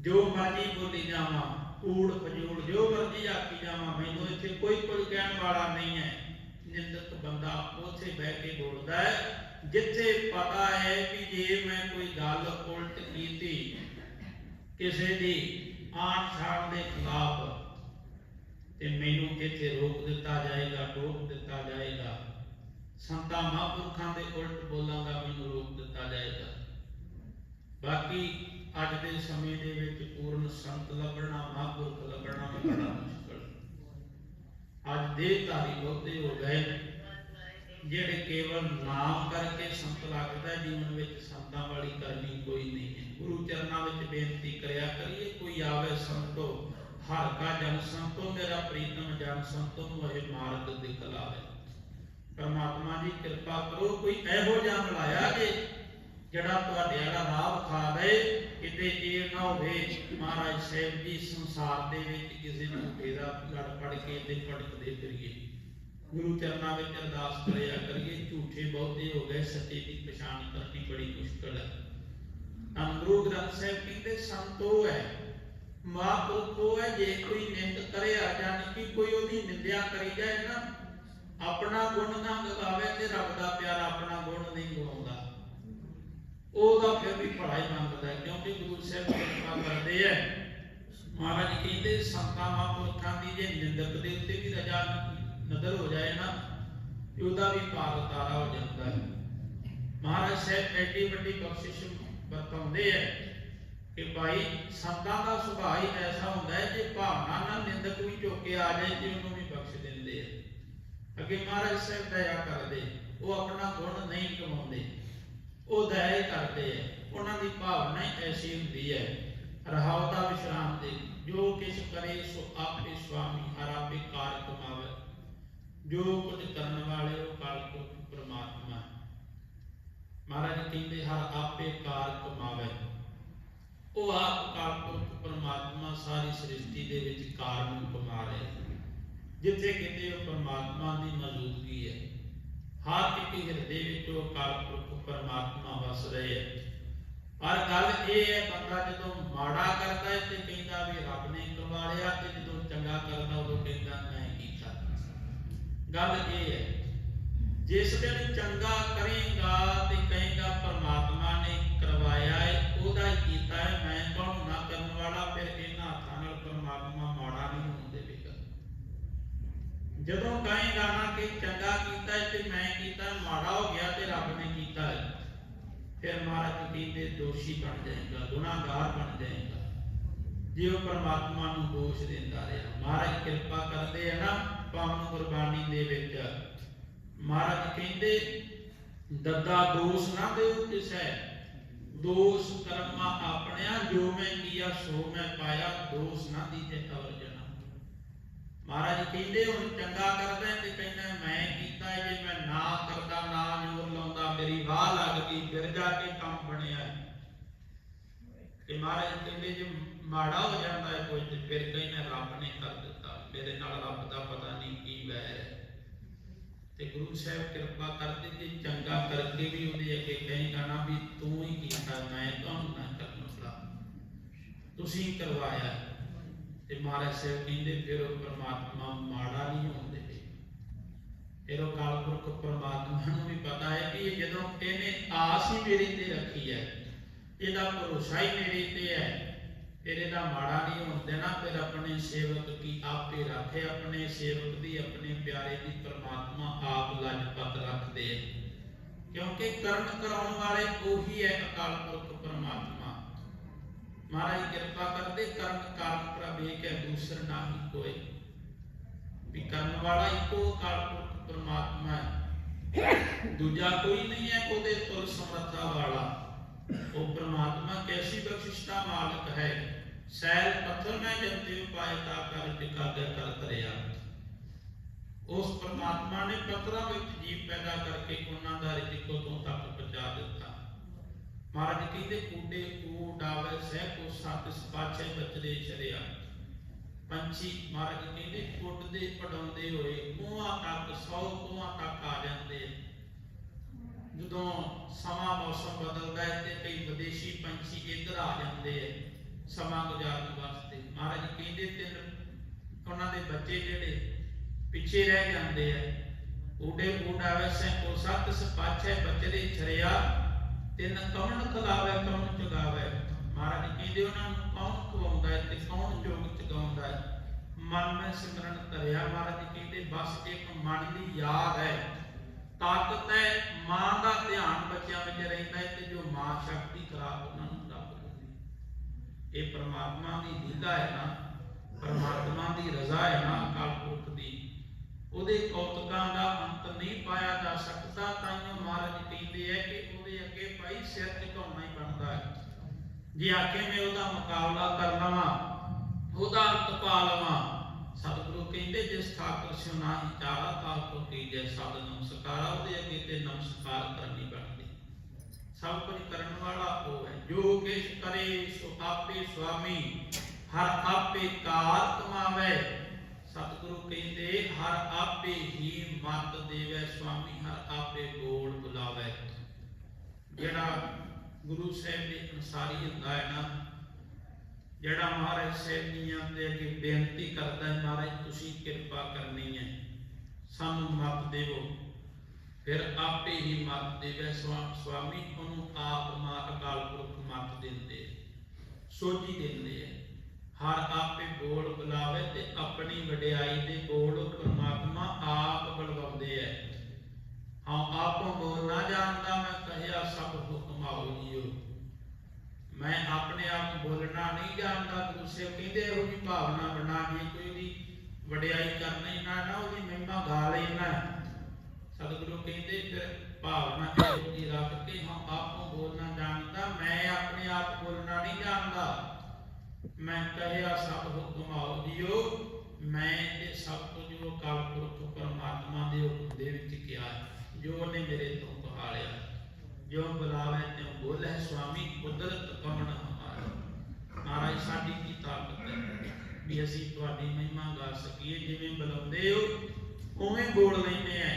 ਜੋ ਮਰਜ਼ੀ ਬੋਲੀ ਜਾਵਾਂ ਕੂੜ ਫਜੂੜ, ਜੋ ਮਰਜ਼ੀ ਆਖੀ ਜਾਵਾਂ, ਮੈਨੂੰ ਇੱਥੇ ਕੋਈ ਕੁਝ ਕਹਿਣ ਵਾਲਾ ਨਹੀਂ ਹੈ। ਨਿੰਦਕ ਬੰਦਾ ਉੱਥੇ ਬਹਿ ਕੇ ਬੋਲਦਾ ਹੈ, ਜਿੱਥੇ ਪਤਾ ਹੈ ਕਿ ਜੇ ਮੈਂ ਕੋਈ ਗੱਲ ਉਲਟ ਕੀਤੀ ਕਿਸੇ ਦੀ ਆਣ ਸ਼ਾਨ ਦੇ ਖਿਲਾਫ ਤੇ ਮੈਨੂੰ ਇੱਥੇ ਰੋਕ ਦਿੱਤਾ ਜਾਏਗਾ ਟੋਕ ਦਿੱਤਾ ਜਾਏਗਾ। ਸੰਤਾਂ ਮਹਾਂਪੁਰਖਾਂ ਦੇ ਉਲਟ ਬੋਲਾਂਗਾ ਮੈਨੂੰ ਰੋਕ ਦਿੱਤਾ ਜਾਏਗਾ। ਬਾਕੀ ਅੱਜ ਦੇ ਸਮੇਂ ਦੇ ਵਿੱਚ ਪੂਰਨ ਸੰਤ ਲੱਭਣਾ, ਮਹਾਂਪੁਰਖ ਲੱਭਣਾ ਬੜਾ ਮੁਸ਼ਕਲ। ਅੱਜ ਦੇ ਧਾਰੀ ਬਹੁਤੇ ਹੋ ਗਏ, ਜਿਹੜੇ ਕੇਵਲ ਨਾਮ ਕਰਕੇ ਸੰਤ ਲੱਗਦਾ ਜੀਵਨ ਵਿੱਚ ਸੰਤਾਂ ਵਾਲੀ ਕਰਨੀ ਕੋਈ ਨਹੀਂ ਹੈ। ਗੁਰੂ ਚਰਨਾਂ ਵਿੱਚ ਬੇਨਤੀ ਕਰਿਆ ਕਰੀਏ, ਕੋਈ ਆਵੇ ਸੰਤੋ ਹਰ ਜਨ ਸੰਤੋ ਮੇਰਾ ਪ੍ਰੀਤਮ, ਜਨ ਸੰਤੋ ਨੂੰ ਇਹ ਦਿਖਲਾਵੇ ਪਰਮਾਤਮਾ ਜੀ, ਕਿਰਪਾ ਕਰੋ, ਕੋਈ ਇਹੋ ਜਿਹਾ ਮਿਲਾਇਆ ਜੇ, ਜਿਹੜਾ ਤੁਹਾਡੇ ਵਾਲਾ ਰਾਹ ਖਾ ਦੇ ਕਿਤੇ ਇਹ ਨਾ ਹੋਵੇ, ਮਹਾਰਾਜ ਸਾਹਿਬ ਜੀ, ਸੰਸਾਰ ਦੇ ਵਿੱਚ ਕਿਸੇ ਝੂਠੇ ਦਾ ਲੜ ਪੜ ਕੇ ਤੇ ਭਟਕਦੇ ਫਿਰੀਏ। ਗੁਰੂ ਚਰਨਾਂ ਵਿੱਚ ਅਰਦਾਸ ਕਰਿਆ ਕਰੀਏ, ਝੂਠੇ ਬਹੁਤੇ ਹੋ ਗਏ, ਸੱਚੇ ਦੀ ਪਛਾਣ ਕਰਨੀ ਬੜੀ ਮੁਸ਼ਕਲ ਹੈ। ਤਾਂ ਗ੍ਰੰਥ ਸਾਹਿਬ ਕਹਿੰਦੇ, ਸੰਤ ਹੈ। ਮਹਾਂਪੁਰਖ ਉਹ ਹੈ, ਜੇ ਕੋਈ ਨਿੰਦ ਕਰੇ ਆ ਕਿ ਕੋਈ ਉਹਦੀ ਨਿੰਦਿਆ ਕਰੀ ਜਾਏ ਨਾ, ਆਪਣਾ ਗੁਣ ਨਾ ਗਾਵੇ ਤੇ ਰੱਬ ਦਾ ਪਿਆਰ ਆਪਣਾ ਗੁਣ ਨਹੀਂ ਗਵਾਉਂਦਾ ਉਹਦਾ ਫਿਰ ਵੀ ਭਲਾ ਮੰਗਦਾ ਕਿਉਂਕਿ ਗੁਰੂ ਸਾਹਿਬ ਕਿਰਪਾ ਕਰਦੇ ਐ ਮਹਾਰਾਜ ਕਹਿੰਦੇ, ਸੰਤਾਂ ਮਹਾਂਪੁਰਖਾਂ ਦੀ ਜੇ ਨਿੰਦਕ ਦੇ ਉੱਤੇ ਵੀ ਰਜਾ ਨਦਰ ਹੋ ਜਾਏ ਨਾ, ਤੇ ਉਹਦਾ ਵੀ ਪਾਰ ਉਤਾਰਾ ਹੋ ਜਾਂਦਾ ਹੈ। ਮਹਾਰਾਜ ਸਾਹਿਬ ਐਡੀ ਵੱਡੀ ਬਖਸ਼ਿਸ਼ ਵਰਤਾਉਂਦੇ ਐ ਕਿ ਭਾਈ ਸੰਤਾਂ ਦਾ ਸੁਭਾਅ ਹੀ ਐਸਾ ਹੁੰਦਾ ਹੈ ਜੇ ਭਾਵਨਾ ਨਾਲ ਨਿੰਦਕ ਵੀ ਝੁੱਕੇ ਆ ਜਾਏ ਤੇ ਉਹਨੂੰ ਵੀ ਬਖਸ਼ ਦਿੰਦੇ ਆ। ਅੱਗੇ ਮਹਾਰਾਜ ਸਾਹਿਬ ਦਇਆ ਕਰਦੇ, ਉਹ ਆਪਣਾ ਗੁਣ ਨਹੀਂ ਕਮਾਉਂਦੇ, ਉਹ ਦਇਆ ਕਰਦੇ ਆ। ਉਹਨਾਂ ਦੀ ਭਾਵਨਾ ਐਸੀ ਹੁੰਦੀ ਹੈ ਰਹਾਉ ਦਾ ਵਿਸ਼ਰਾਮ ਦੇ, ਜੋ ਕਿਛ ਕਰੇ ਸੋ ਆਪੇ ਸੁਆਮੀ ਹਰ ਆਪੇ ਕਾਰ ਕਮਾਵੇ। ਜੋ ਕੁਝ ਕਰਨ ਵਾਲੇ ਉਹ ਕਾਲ ਕੋ ਪ੍ਰਮਾਤਮਾ। ਮਹਾਰਾਜ ਕਹਿੰਦੇ, ਹਰ ਆਪੇ ਕਾਰ ਕਮਾਵੇ। ਉਹ ਆਪ ਕਾਲ ਪੁਰਖ ਸਾਰੀ ਸ੍ਰਿਸ਼ਟੀ ਦੇ ਵਿੱਚ ਕਾਰ ਨੂੰ ਕਮਾ ਰਿਹਾ ਹੈ। ਜਿੱਥੇ ਕਿਤੇ ਉਹ ਪ੍ਰਮਾਤਮਾ ਦੀ ਮੌਜੂਦਗੀ ਹੈ। ਹਰ ਇੱਕ ਹਿਰਦੇ ਵਿੱਚ ਉਹ ਅਕਾਲ ਪਰਮਾਤਮਾ ਵਸ ਰਹੇ ਹੈ। ਪਰ ਗੱਲ ਇਹ ਹੈ, ਬੰਦਾ ਜਦੋਂ ਮਾੜਾ ਕਰਦਾ ਹੈ ਤੇ ਕਹਿੰਦਾ ਵੀ ਰੱਬ ਨੇ ਕਰਵਾਇਆ ਤੇ ਜਦੋਂ ਚੰਗਾ ਕਰਦਾ ਉਦੋਂ ਕਹਿੰਦਾ, ਮੈਂ ਕੀਤਾ ਗੱਲ ਇਹ ਹੈ, ਜਿਸ ਦਿਨ ਚੰਗਾ ਕਰੇਗਾ ਤੇ ਕਹੇਗਾ, ਪਰਮਾਤਮਾ ਨੇ ਜਦੋਂ ਕਹੇਗਾ ਨਾ ਕਿ ਚੰਗਾ ਕੀਤਾ ਤੇ ਮੈਂ ਕੀਤਾ, ਮਾੜਾ ਹੋ ਗਿਆ ਤੇ ਰੱਬ ਨੇ ਕੀਤਾ ਫਿਰ ਮਹਾਰਾਜ ਕਹਿੰਦੇ, ਦੋਸ਼ੀ ਬਣ ਜਾਏਗਾ, ਗੁਨਾਹਗਾਰ ਬਣ ਜਾਏਗਾ। ਜੇ ਉਹ ਪਰਮਾਤਮਾ ਨੂੰ ਦੋਸ਼ ਦਿੰਦਾ ਰਿਹਾ। ਮਹਾਰਾਜ ਕਿਰਪਾ ਕਰਦੇ ਆ ਨਾ, ਪਾਵਨ ਕੁਰਬਾਨੀ ਦੇ ਵਿੱਚ। ਮਹਾਰਾਜ ਕਹਿੰਦੇ, ਦੱਦਾ ਦੋਸ਼ ਨਾ ਦੇਉ ਕਿਸੈ। ਦੋਸ਼ ਕਰਮਾ ਆਪਣਿਆ, ਜੋ ਮੈਂ ਕੀਆ, ਸੋ ਮੈਂ ਪਾਇਆ। ਦੋਸ਼ ਨਾ ਦੀਜੇ ਤਵਰ ਮਹਾਰਾਜ ਕਹਿੰਦੇ ਹੁਣ ਚੰਗਾ ਕਰਦਾ ਤੇ ਕਹਿੰਦਾ ਮੈਂ ਕੀਤਾ ਜੇ ਮੈਂ ਨਾ ਕਰਦਾ, ਨਾ ਜੋਰ ਲਾਉਂਦਾ, ਮੇਰੀ ਵਾਹ ਲੱਗ ਫਿਰ ਜਾ ਕੇ ਕੰਮ ਬਣਿਆ ਤੇ ਮਹਾਰਾਜ ਕਹਿੰਦੇ ਜੇ ਮਾੜਾ ਹੋ ਜਾਂਦਾ ਹੈ ਕੁਝ ਤੇ ਫਿਰ ਕਹਿੰਦਾ ਰੱਬ ਨੇ ਕਰ ਦਿੱਤਾ, ਮੇਰੇ ਨਾਲ ਰੱਬ ਦਾ ਪਤਾ ਨਹੀਂ ਕੀ ਵੈਰ ਤੇ ਗੁਰੂ ਸਾਹਿਬ ਕਿਰਪਾ ਕਰਦੇ ਜੇ ਚੰਗਾ ਕਰਕੇ ਵੀ ਉਹਦੇ ਅੱਗੇ ਕਹੇਗਾ ਨਾ ਵੀ ਤੂੰ ਹੀ ਕੀਤਾ, ਮੈਂ ਤੁਹਾਨੂੰ ਨਾ ਕਰਨ ਤੁਸੀਂ ਕਰਵਾਇਆ। ਤੇ ਮਹਾਰਾਜ ਸਾਹਿਬ ਕਹਿੰਦੇ ਫਿਰ ਉਹ ਪਰਮਾਤਮਾ ਮਾੜਾ ਨਹੀਂ ਹੋਣ ਫਿਰ ਉਹ ਕਾਲਪੁਰਖ ਪਰਮਾਤਮਾ ਨੂੰ ਵੀ ਪਤਾ ਹੈ ਕਿ ਇਹ ਜਦੋਂ ਇਹਨੇ ਆਸ ਹੀ ਮੇਰੇ ਤੇ ਰੱਖੀ ਹੈ, ਇਹਦਾ ਭਰੋਸਾ ਹੀ ਮੇਰੇ ਤੇ ਹੈ, ਫਿਰ ਇਹਦਾ ਮਾੜਾ ਨਹੀਂ ਹੋਣ ਦੇਣਾ, ਫਿਰ ਆਪਣੇ ਸੇਵਕ ਕੀ ਆਪੇ ਰੱਖੇ, ਆਪਣੇ ਸੇਵਕ ਦੀ, ਆਪਣੇ ਪਿਆਰੇ ਦੀ ਪਰਮਾਤਮਾ ਆਪ ਲਜਪਤ ਰੱਖਦੇ ਹੈ। ਕਿਉਂਕਿ ਕਰਨ ਕਰਾਉਣ ਵਾਲੇ ਉਹੀ ਹੈ ਅਕਾਲ ਪੁਰਖ ਪਰਮਾਤਮਾ। ਮਹਾਰਾਜ ਕਿਰਪਾ ਕਰਦੇ ਕਰਨ ਕਾਰਨ ਪ੍ਰਭ ਇੱਕ ਹੈ ਦੂਸਰ ਨਾਹੀ ਕੋਈ। ਵੀ ਕਰਨ ਵਾਲਾ ਇੱਕੋ ਅਕਾਲ ਪੁਰਖ ਪਰਮਾਤਮਾ ਹੈ। ਦੂਜਾ ਕੋਈ ਨਹੀਂ ਹੈ ਉਹਦੇ ਤੁਲ ਸਮਰੱਥਾ ਵਾਲਾ। ਉਹ ਪਰਮਾਤਮਾ ਕੈਸੀ ਬਖਸ਼ਿਸ਼ ਦਾ ਮਾਲਕ ਹੈ? ਸੈਲ ਪੱਥਰ ਮੈਂ ਜੰਤੇ ਉਪਾਇ ਤਾ ਕਰ ਟਿਕਾਗਰ ਕਰ ਤਰਿਆ। ਉਸ ਪਰਮਾਤਮਾ ਨੇ ਪੱਥਰਾਂ ਵਿੱਚ ਜੀਵ ਪੈਦਾ ਕਰਕੇ ਉਹਨਾਂ ਦਾ ਰਿਜਕ ਤੋਂ ਤੱਕ ਪਹੁੰਚਾ ਦਿੱਤਾ। ਮਹਾਰਾਜ ਕਹਿੰਦੇ ਕੂਡੇ ਕੂ ਡਾਵੇ ਸਹਿ ਕੋ ਸਤ ਸਪਾਛੇ ਬਚਦੇ ਚਰਿਆ। ਪੰਛੀ ਮਹਾਰਾਜ ਕਹਿੰਦੇ ਕੁੱਟਦੇ ਪੜਾਉਂਦੇ ਹੋਏ ਕੋਹਾਂ ਤੱਕ 100 ਕੋਹਾਂ ਤੱਕ ਆ ਜਾਂਦੇ ਜਦੋਂ ਸਮਾਂ ਮੌਸਮ ਬਦਲਦਾ ਹੈ ਤੇ ਕਈ ਵਿਦੇਸ਼ੀ ਪੰਛੀ ਇੱਧਰ ਆ ਜਾਂਦੇ ਆ ਸਮਾਂ ਗੁਜ਼ਾਰਨ ਵਾਸਤੇ। ਮਹਾਰਾਜ ਕਹਿੰਦੇ ਤਿੰਨ ਉਹਨਾਂ ਦੇ ਬੱਚੇ ਜਿਹੜੇ ਪਿੱਛੇ ਰਹਿ ਜਾਂਦੇ ਆ। ਊਡੇ ਊਡਾਵੇ ਸੈ ਕੋ ਸਤ ਸਪਾਛੇ ਬਚਦੇ ਛਰਿਆ, ਤਿੰਨ ਕੌਣ ਖਲਾਵੇ ਕੌਣ ਚੁਗਾਵੇ ਮਹਾਰਾਜ ਕਹਿੰਦੇ ਉਹਨਾਂ ਨੂੰ ਕੌਣ ਖਵਾਉਂਦਾ ਹੈ ਤੇ ਕੌਣ ਜੋਗ ਚਗਾਉਂਦਾ ਹੈ? ਮਨ ਮੈਂ ਸਿਮਰਨ ਧਰਿਆ ਮਹਾਰਾਜ ਕਹਿੰਦੇ, ਬਸ ਇੱਕ ਮਨ ਦੀ ਯਾਦ ਹੈ। ਤਾਕਤ ਹੈ, ਮਾਂ ਦਾ ਧਿਆਨ ਬੱਚਿਆਂ ਵਿੱਚ ਰਹਿੰਦਾ ਹੈ ਤੇ ਜੋ ਮਾਂ ਸ਼ਕਤੀ ਖਰਾਬ ਉਹਨਾਂ ਨੂੰ ਰੱਬ ਦਿੰਦੀ ਇਹ ਪ੍ਰਮਾਤਮਾ ਦੀ ਲੀਲਾ ਹੈ ਨਾ, ਪ੍ਰਮਾਤਮਾ ਦੀ ਰਜ਼ਾ ਹੈ ਨਾ ਅਕਾਲ ਪੁਰਖ ਦੀ। ਉਹਦੇ ਕੌਤਕਾਂ ਦਾ ਅੰਤ ਨਹੀਂ ਪਾਇਆ ਜਾ ਸਕਦਾ, ਤਾਂ ਮਹਾਰਾਜ ਕਹਿੰਦੇ ਆ ਕਿ ਉਹਦੇ ਅੱਗੇ ਭਾਈ ਸਿਰ ਝੁਕਾਉਣਾ ਜੇ ਆਖੇ ਮੈਂ ਉਹਦਾ ਮੁਕਾਬਲਾ ਕਰਨਾ ਵਾ, ਉਹਦਾ ਅੰਤ ਪਾ ਲਵਾਂ ਸਤਿਗੁਰੂ ਕਹਿੰਦੇ ਜਿਸ ਠਾਕੁਰ ਸਿਉ ਨਾਹੀ ਚਾਰਾ ਤਾਲ ਕੋ ਕੀਜੈ ਸਦ ਨਮਸਕਾਰਾ ਉਹਦੇ ਅੱਗੇ ਤੇ ਨਮਸਕਾਰ ਕਰਨੀ ਬਣਦੀ ਸਭ ਕੁਝ ਕਰਨ ਵਾਲਾ ਉਹ ਹੈ। ਜੋ ਕਿਛ ਕਰੇ, ਸੋ ਆਪੇ ਸੁਆਮੀ, ਹਰ ਆਪੇ ਕਾਰ ਕਮਾਵੇ। ਸਤਿਗੁਰੂ ਕਹਿੰਦੇ, ਹਰ ਆਪੇ ਹੀ ਮਤ ਦੇਵੇ, ਸੁਆਮੀ ਹਰ ਆਪੇ ਗੋਲ ਬੁਲਾਵੇ। ਜਿਹੜਾ ਗੁਰੂ ਸਾਹਿਬ ਦੇ ਅਨਸਾਰੀ ਹੁੰਦਾ ਹੈ ਨਾ, ਜਿਹੜਾ ਮਹਾਰਾਜ ਸਾਹਿਬ ਦੀਆਂ ਦੇ ਅੱਗੇ ਬੇਨਤੀ ਕਰਦਾ ਹੈ, ਮਹਾਰਾਜ, ਤੁਸੀਂ ਕਿਰਪਾ ਕਰਨੀ ਹੈ, ਸਾਨੂੰ ਮਤ ਦੇਵੋ। ਫਿਰ ਆਪੇ ਹੀ ਮਤ ਦੇਵੇ ਸੁਆਮੀ ਉਹਨੂੰ ਆਪ ਮਾ ਅਕਾਲ ਪੁਰਖ ਮਤ ਦਿੰਦੇ ਸੋਝੀ ਦਿੰਦੇ ਹੈ ਹਰ ਆਪੇ ਬੋਲ ਬੁਲਾਵੇ ਤੇ ਆਪਣੀ ਵਡਿਆਈ ਦੇ ਬੋਲ ਉਹ ਆਪ ਬੁਲਵਾਉਂਦੇ ਹੈ ਹਾਂ ਆਪੋਂ ਬੋਲ ਨਾ ਜਾਣਦਾ ਮੈਂ ਕਹਿਆ ਸਭ ਹੁਕਮ ਆਓ ਜੀਓ ਮੈਂ ਆਪਣੇ ਆਪ ਨੂੰ ਬੋਲਣਾ ਨਹੀਂ ਜਾਣਦਾ ਗੁਰੂ ਸਾਹਿਬ ਕਹਿੰਦੇ ਇਹੋ ਜਿਹੀ ਭਾਵਨਾ ਬਣਾ ਜੇ ਕੋਈ ਉਹਦੀ ਵਡਿਆਈ ਕਰਨਾ ਨਾ ਨਾ ਉਹਦੀ ਮਹਿਮਾ ਗਾ ਲੈਣਾ। ਸਤਿਗੁਰੂ ਕਹਿੰਦੇ ਫਿਰ ਭਾਵਨਾ ਇਹੋ ਜਿਹੀ ਰੱਖ ਕੇ ਹਾਂ, ਆਪੋਂ ਬੋਲਣਾ ਜਾਣਦਾ, ਮੈਂ ਆਪਣੇ ਆਪ ਬੋਲਣਾ ਨਹੀਂ ਜਾਣਦਾ। ਮੈਂ ਕਹਿਆ, ਸਭ ਹੁਕਮ ਆਓ ਜੀਓ ਮੈਂ ਤੇ ਸਭ ਕੁਝ ਉਹ ਕਾਲ ਪੁਰਖ ਪਰਮਾਤਮਾ ਦੇ ਹੁਕਮ ਦੇ ਵਿੱਚ ਕਿਹਾ ਜੋ ਉਹਨੇ ਮੇਰੇ ਤੋਂ ਕਹਾਲਿਆ ਜੋ ਬੁਲਾਵੇ ਤੇ ਬੋਲੇ ਸੁਆਮੀ ਕੁਦਰਤ ਕਮਣ ਹਮਾਰਾ ਮਹਾਰਾਜ ਸਾਡੀ ਕੀ ਤਾਕਤ ਹੈ ਵੀ ਅਸੀਂ ਤੁਹਾਡੀ ਮਹਿਮਾ ਗਾ ਸਕੀਏ ਜਿਵੇਂ ਬੁਲਾਉਂਦੇ ਹੋ ਉਵੇਂ ਬੋਲ ਲੈਂਦੇ ਆ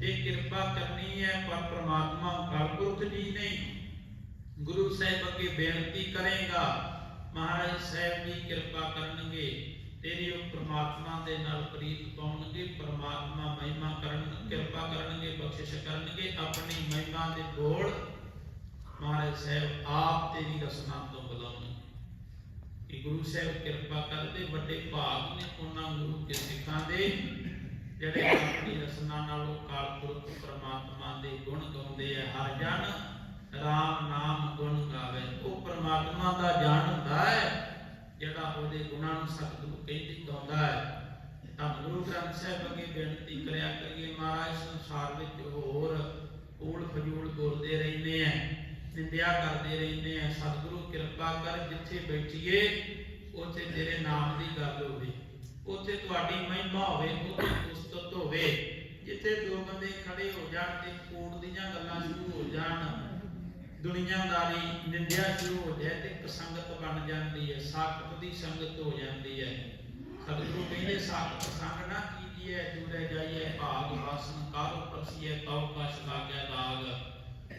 ਤੇ ਕਿਰਪਾ ਕਰਨੀ ਹੈ ਪਰ ਪ੍ਰਮਾਤਮਾ ਅਕਾਲ ਪੁਰਖ ਜੀ ਨੇ ਗੁਰੂ ਸਾਹਿਬ ਅੱਗੇ ਬੇਨਤੀ ਕਰੇਗਾ ਮਹਾਰਾਜ ਸਾਹਿਬ ਜੀ ਕਿਰਪਾ ਕਰਨਗੇ ਤੇਰੀ ਉਹ ਪ੍ਰਮਾਤਮਾ ਦੇ ਨਾਲ ਪ੍ਰੀਤ ਪਾਉਣਗੇ, ਪ੍ਰਮਾਤਮਾ ਮਹਿਮਾ ਕਰਨ ਕਿਰਪਾ ਕਰਨਗੇ, ਬਖਸ਼ਿਸ਼ ਕਰਨਗੇ, ਆਪਣੀ ਮਹਿਮਾ ਦੇ ਬੋਲ ਮਹਾਰਾਜ ਸਾਹਿਬ ਆਪ ਤੇਰੀ ਰਸਨਾ ਤੋਂ ਬੁਲਾਉਣਗੇ। ਕਿ ਗੁਰੂ ਸਾਹਿਬ ਕਿਰਪਾ ਕਰਦੇ, ਵੱਡੇ ਭਾਗ ਨੇ ਉਹਨਾਂ ਗੁਰੂ ਕੇ ਸਿੱਖਾਂ ਦੇ ਜਿਹੜੇ ਆਪਣੀ ਰਸਨਾ ਨਾਲੋਂ ਕਾਲ ਪੁਰਖ ਪ੍ਰਮਾਤਮਾ ਦੇ ਗੁਣ ਗਾਉਂਦੇ ਆ, ਹਰ ਜਨ ਰਾਮ ਨਾਮ ਗੁਣ ਗਾਵੇ। ਉਹ ਪ੍ਰਮਾਤਮਾ ਦਾ ਜਾਣ ਹੁੰਦਾ ਹੈ ਜਿਹੜਾ ਉਹਦੇ ਗੁਣਾਂ ਨੂੰ ਸਤਿਗੁਰੂ ਕਹਿੰਦੀ ਗਾਉਂਦਾ ਹੈ, ਤਾਂ ਗੁਰੂ ਗ੍ਰੰਥ ਸਾਹਿਬ ਅੱਗੇ ਬੇਨਤੀ ਕਰਿਆ ਕਰੀਏ, ਮਹਾਰਾਜ, ਸੰਸਾਰ ਵਿੱਚ ਹੋਰ ਊਲ ਫਜੂਲ ਬੋਲਦੇ ਰਹਿੰਦੇ ਆ ਨਿੰਦਿਆ ਕਰਦੇ ਰਹਿੰਦੇ ਆ ਸਤਿਗੁਰੂ ਕਿਰਪਾ ਕਰ ਜਿੱਥੇ ਬੈਠੀਏ, ਉੱਥੇ ਤੇਰੇ ਨਾਮ ਦੀ ਗੱਲ ਹੋਵੇ, ਉੱਥੇ ਤੁਹਾਡੀ ਮਹਿਮਾ ਹੋਵੇ, ਉੱਥੇ ਉਸਤਤ ਹੋਵੇ, ਜਿੱਥੇ ਦੋ ਬੰਦੇ ਖੜੇ ਹੋ ਜਾਣ ਤੇ ਕੋਟ ਦੀਆਂ ਗੱਲਾਂ ਸ਼ੁਰੂ ਹੋ ਜਾਣ ਦੁਨੀਆਦਾਰੀ ਨਿੰਦਿਆ ਸ਼ੁਰੂ ਹੋ ਜਾਏ ਤੇ ਇੱਕ ਸੰਗਤ ਬਣ ਜਾਂਦੀ ਹੈ, ਸਾਖਤ ਦੀ ਸੰਗਤ ਹੋ ਜਾਂਦੀ ਹੈ। ਸਤਿਗੁਰੂ ਕਹਿੰਦੇ, ਸਾਖਤ ਸੰਗ ਨਾ ਕੀਜੀਏ ਜੁੜੇ ਜਾਈਏ ਭਾਗ ਵਾਸਨ ਕਾਰੋ ਪਰਸੀਏ ਕਉ ਕਛ ਲਾਗਿਆ ਦਾਗ।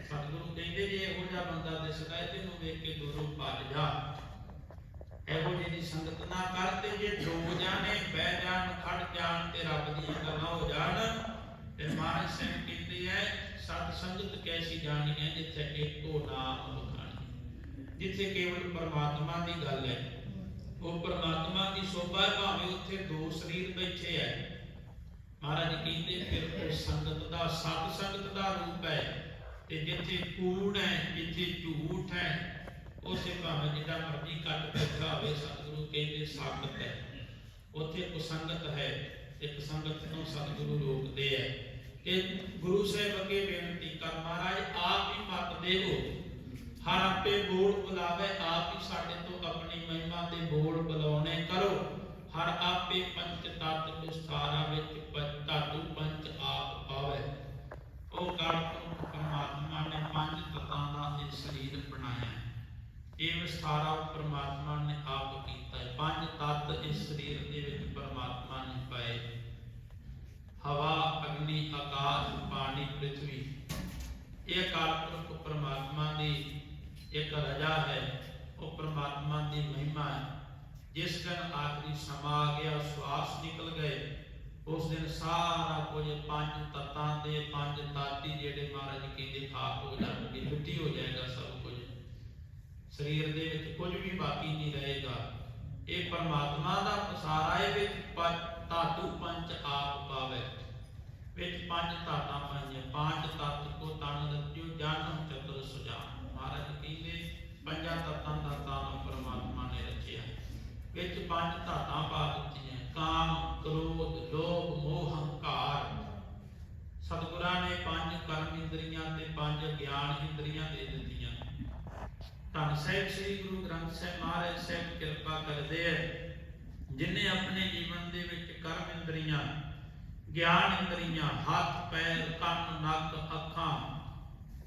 ਸਤਿਗੁਰੂ ਕਹਿੰਦੇ, ਜੇ ਇਹੋ ਜਿਹਾ ਬੰਦਾ ਦਿਸਦਾ ਹੈ ਤੇ ਵੇਖ ਕੇ ਦੂਰੋਂ ਭੱਜ ਜਾ। ਇਹੋ ਜਿਹੀ ਸੰਗਤ ਨਾ ਕਰ ਤੇ ਜੇ ਦੋ ਜਾਣੇ ਬਹਿ ਜਾਣ, ਖੜ ਜਾਣ ਤੇ ਰੱਬ ਦੀਆਂ ਗੱਲਾਂ ਹੋ ਜਾਣ, ਤੇ ਮਹਾਰਾਜ ਸਿੰਘ ਕਹਿੰਦੇ ਐ ਸਤ ਸੰਗਤ ਕੈਸੀ ਜਾਣੀ ਹੈ ਜਿੱਥੇ ਇੱਕੋ ਨਾਮ ਬਖਾਣੀ ਜਿੱਥੇ ਕੇਵਲ ਪਰਮਾਤਮਾ ਦੀ ਗੱਲ ਹੈ। ਉਹ ਪਰਮਾਤਮਾ ਦੀ ਸੋਭਾ ਹੈ, ਭਾਵੇਂ ਉੱਥੇ ਦੋ ਸਰੀਰ ਬੈਠੇ ਐ ਮਹਾਰਾਜ ਕਹਿੰਦੇ ਫਿਰ ਉਹ ਸੰਗਤ ਦਾ, ਸਤ ਸੰਗਤ ਦਾ ਰੂਪ ਹੈ ਤੇ ਜਿੱਥੇ ਕੂੜ ਹੈ, ਜਿੱਥੇ ਝੂਠ ਹੈ ਉਸੇ ਭਾਵੇਂ ਜਿਹੜਾ ਮਰਜ਼ੀ ਕੱਟ ਬੈਠਾ ਹੋਵੇ ਸਤਿਗੁਰੂ ਕਹਿੰਦੇ ਸਾਖਤ ਹੈ। ਉੱਥੇ ਕੁਸੰਗਤ ਹੈ, ਇੱਕ ਸੰਗਤ ਨੂੰ ਸਤਿਗੁਰੂ ਰੋਕਦੇ ਹੈ। ਕਿ ਗੁਰੂ ਸਾਹਿਬ ਅੱਗੇ ਬੇਨਤੀ ਕਰ ਮਹਾਰਾਜ, ਆਪ ਹੀ ਮਤ ਦੇਵੋ। ਹਰ ਆਪੇ ਬੋਲ ਬੁਲਾਵੇ, ਆਪ ਹੀ ਸਾਡੇ ਤੋਂ ਆਪਣੀ ਮਹਿਮਾ ਦੇ ਬੋਲ ਬੁਲਾਉਣੇ ਕਰੋ। ਹਰ ਆਪੇ ਪੰਚ ਤਤ ਵਿਸਥਾਰਾ ਵਿੱਚ ਧਾਤੂ ਪੰਚ ਆਪ ਪਾਵੇ। ਉਹ ਕਾਲ ਪਰਮਾਤਮਾ ਨੇ ਪੰਜ ਤਤਾਂ ਦਾ ਇਹ ਸਰੀਰ ਬਣਾਇਆ। ਇਹ ਵਿਸਥਾਰਾ ਪਰਮਾਤਮਾ ਨੇ ਆਪ ਕੀਤਾ ਪੰਜ ਤੱਤ ਇਸ ਸਰੀਰ ਦੇ ਵਿੱਚ ਪਰਮਾਤਮਾ ਨੇ ਪਾਏ। ਹਵਾ, ਅਗਨੀ, ਆਕਾਸ਼, ਪਾਣੀ ਪ੍ਰithvi ਇਹ ਅਕਾਲ ਪਰਮਾਤਮਾ ਦੀ ਇੱਕ ਰਜਾ ਹੈ। ਉਹ ਪਰਮਾਤਮਾ ਦੀ ਮਹਿਮਾ ਹੈ। ਜਿਸ ਦਿਨ ਆਖਰੀ ਸਮਾਂ ਆ ਗਿਆ ਸਵਾਸ ਨਿਕਲ ਗਏ। ਉਸ ਦਿਨ ਸਾਰਾ ਕੁਝ ਪੰਜ ਤੱਤਾਂ ਦੇ ਪੰਜ ਤਾਤੀ ਜਿਹੜੇ ਮਹਾਰਾਜ ਕਹਿੰਦੇ ਖਾਕ ਹੋ ਜਾਣਗੇ, ਮਿੱਟੀ ਹੋ ਜਾਏਗਾ ਸਭ ਕੁਝ। ਸਰੀਰ ਦੇ ਵਿੱਚ ਕੁਝ ਵੀ ਬਾਕੀ ਨਹੀਂ ਰਹੇਗਾ। ਇਹ ਪਰਮਾਤਮਾ ਦਾ ਪਸਾਰਾ ਹੈ ਵਿੱਚ ਧਾਤੂ ਪੰਜ ਆਪ ਪਾਵੇ, ਵਿੱਚ ਪੰਜ ਧਾਤਾਂ ਪਾਈਆਂ। ਪੰਜ ਤੱਤ ਕੋ ਤਨ ਰਚਿਓ ਜਾਨਮ ਚਤੁਰ ਸੁਜਾਨ ਮਹਾਰਾਜ ਕਹਿੰਦੇ, ਪੰਜਾਂ ਤੱਤਾਂ ਦਾ ਤਾਨ ਪਰਮਾਤਮਾ ਨੇ ਰਚਿਆ ਵਿੱਚ ਪੰਜ ਧਾਤਾਂ ਪਾ ਦਿੱਤੀਆਂ। ਕਾਮ, ਕ੍ਰੋਧ, ਲੋਭ, ਮੋਹ, ਹੰਕਾਰ। ਸਤਿਗੁਰਾਂ ਨੇ ਪੰਜ ਕਰਮ ਇੰਦਰੀਆਂ ਤੇ ਪੰਜ ਗਿਆਨ ਇੰਦਰੀਆਂ ਦੇ ਦਿੱਤੀਆਂ। ਧੰਨ ਸਾਹਿਬ, ਸ੍ਰੀ ਗੁਰੂ ਗ੍ਰੰਥ ਸਾਹਿਬ ਮਹਾਰਾਜ ਸਾਹਿਬ ਕਿਰਪਾ ਕਰਦੇ ਹੈ। ਜਿਨੇ ਆਪਣੇ ਜੀਵਨ ਦੇ ਵਿੱਚ ਕਰਮ ਇੰਦਰੀਆਂ, ਗਿਆਨ ਇੰਦਰੀਆਂ, ਹੱਥ, ਪੈਰ, ਕੰਨ, ਨੱਕ, ਅੱਖਾਂ,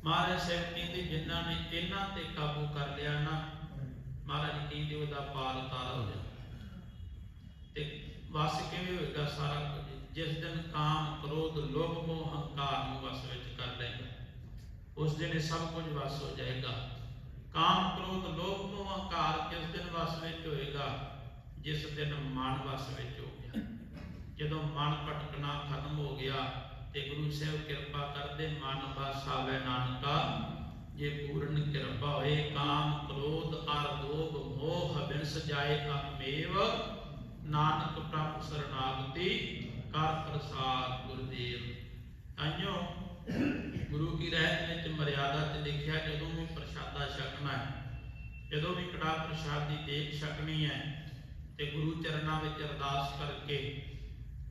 ਮਹਾਰਾਜ ਸਾਹਿਬ ਕਹਿੰਦੇ ਜਿਨ੍ਹਾਂ ਨੇ ਇਹਨਾਂ ਤੇ ਕਾਬੂ ਕਰ ਲਿਆ ਨਾ, ਮਹਾਰਾਜ ਜੀ ਕਹਿੰਦੇ ਉਹਦਾ ਪਾਰ ਉਤਾਰ ਹੋ ਜਾ ਤੇ ਵਸ ਕਿਵੇਂ ਹੋਏਗਾ ਸਾਰਾ ਕੁਝ? ਜਿਸ ਦਿਨ ਕਾਮ, ਕ੍ਰੋਧ, ਲੋਭ, ਮੋਹ, ਹੰਕਾਰ ਨੂੰ ਵਸ ਵਿੱਚ ਕਰ ਲਏਗਾ। ਉਸ ਦਿਨ ਸਭ ਕੁਝ ਵਸ ਹੋ ਜਾਏਗਾ। ਕਾਮ, ਕ੍ਰੋਧ, ਲੋਭ, ਮੋਹ, ਹੰਕਾਰ ਕਿਸ ਦਿਨ ਵਸ ਵਿੱਚ ਹੋਏਗਾ? ਜਿਸ ਦਿਨ ਮਨ ਵਸ ਵਿੱਚ ਹੋ ਗਿਆ। ਜਦੋਂ ਮਨ ਭਟਕਣਾ ਖਤਮ ਹੋ ਗਿਆ ਤੇ ਗੁਰੂ ਸਾਹਿਬ ਕਿਰਪਾ ਕਰਦੇ ਮਨ ਵਸ ਆਵੇ ਨਾਨਕਾ, ਜੇ ਪੂਰਨ ਕਿਰਪਾ ਹੋਏ ਕਾਮ ਕ੍ਰੋਧ ਅਰ ਲੋਭ ਮੋਹ ਬਿਨਸ ਜਾਏ ਅਮੇਵ ਨਾਨਕ ਪ੍ਰਭ ਸਰਨਾਗਤੀ ਕਰ ਪ੍ਰਸਾਦ ਗੁਰਦੇਵ। ਅੰਨੋ ਗੁਰੂ ਕੀ ਰਹਿਤ ਵਿੱਚ ਮਰਿਆਦਾ ਤੇ ਲਿਖਿਆ ਜਦੋਂ ਵੀ ਪ੍ਰਸ਼ਾਦਾ ਛਕਣਾ ਹੈ, ਜਦੋਂ ਵੀ ਕੜਾ ਪ੍ਰਸ਼ਾਦ ਦੀ ਦੇਖ ਛਕਣੀ ਹੈ ਤੇ ਗੁਰੂ ਚਰਨਾਂ ਵਿੱਚ ਅਰਦਾਸ ਕਰਕੇ